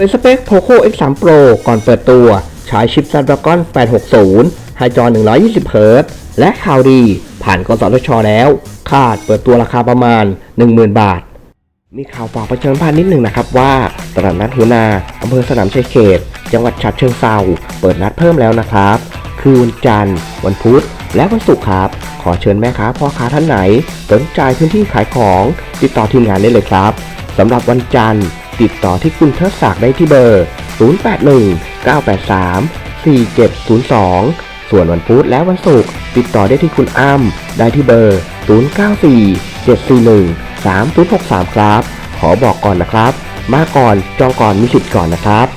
โดยสเปค Poco X3 Pro ก่อนเปิดตัว ใช้ชิป Snapdragon 860ให้จอ 120 Hz และข่าวดี ผ่านกสทช แล้ว คาดเปิดตัวราคาประมาณ 10,000 บาท มีข่าวฝากประชาสัมพันธ์นิดหนึ่งนะครับว่าตลาดนัดหัวนาอำเภอสนามชัยเขต จังหวัดฉะเชิงเซาเปิดนัดเพิ่มแล้วนะครับ คือวันจันทร์ วันพุธ และวันศุกร์ครับ ขอเชิญแม่ค้าพ่อค้าท่านไหนสนใจพื้นที่ขายของ ติดต่อทีมงานได้เลยครับสำหรับวันจันทร์ ติดต่อที่คุณเทิดศักดิ์ได้ที่เบอร์ 081 983 4702 ส่วนวันพุธและวันศุกร์ติดต่อได้ที่คุณอ้ำได้ที่เบอร์ 094 741 3063 ครับ ขอบอกก่อนนะครับ มาก่อนจองก่อนมีสิทธิ์ก่อนนะครับ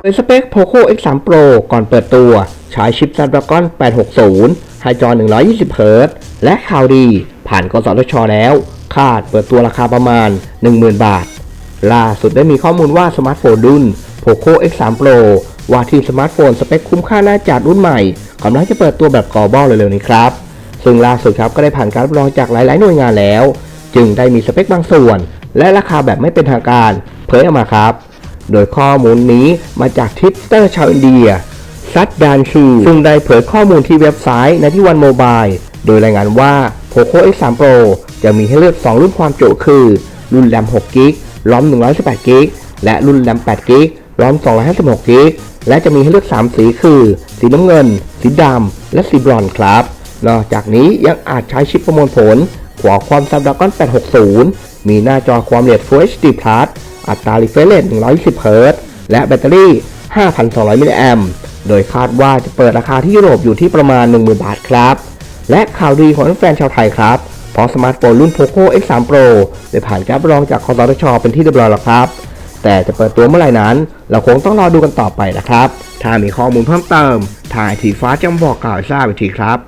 โดยสเปค Poco X3 Pro ก่อนเปิดตัว ใช้ชิป Snapdragon 860ให้จอ 120 Hz และข่าวดี ผ่านกสทช แล้ว คาดเปิดตัวราคาประมาณ 10,000 บาท ล่าสุดได้มีข้อมูลว่าสมาร์ทโฟนรุ่น Poco X3 Pro ว่าที่สมาร์ทโฟนสเปคคุ้มค่าน่าจัดรุ่นใหม่กำลังจะเปิดตัวแบบกอบอลเร็วๆนี้ครับ ซึ่งล่าสุดครับก็ได้ผ่านการรับรองจากหลาย ๆ หน่วยงานแล้ว จึงได้มีสเปคบางส่วน และราคาแบบไม่เป็นทางการ เผยออกมาครับ โดยข้อมูลนี้มาจากทิปเตอร์ชาวอินเดีย ซัดดานชูซึ่งได้เผยข้อมูลที่เว็บไซต์ในที่วันโมบาย โดยรายงานว่า Poco X3 Pro จะมีให้เลือก 2 รุ่นความจุคือ รุ่นแรม6กิกล้อม118กิกและรุ่นแรม8กิกล้อม256กิกและจะมีให้เลือก 3 สีคือ สีน้ำเงิน สีดำ และสีบรอนซ์ครับ นอกจากนี้ยังอาจใช้ชิปประมวลผลหัวความ Snapdragon 860 มีหน้าจอความละเอียด Full HD Plus อัตรา refresh rate 120 Hz และแบตเตอรี่ 5,200มิลลิแอม โดยคาดว่าจะเปิดราคาที่ยุโรปอยู่ที่ประมาณ 10,000 บาทครับ และข่าวดีของแฟนชาวไทยครับ เพราะสมาร์ทโฟนรุ่น Poco X3 Pro ได้ผ่านการรับรองจากคอสทช เป็นที่เรียบร้อยแล้วครับ แต่จะเปิดตัวเมื่อไหร่นั้น เราคงต้องรอดูกันต่อไปนะครับ ถ้ามีข้อมูลเพิ่มเติมทางไอทีฟ้าจะบอกกล่าวทราบอีกทีครับ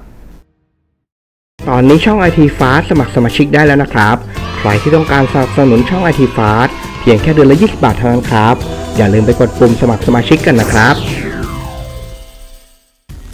ตอนนี้ช่อง IT Fast สมัครสมาชิกได้แล้วนะครับ ใครที่ต้องการสนับสนุนช่อง IT Fast เพียงแค่เดือนละ 20 บาทเท่านั้นครับ อย่าลืมไปกดปุ่มสมัครสมาชิกกันนะครับ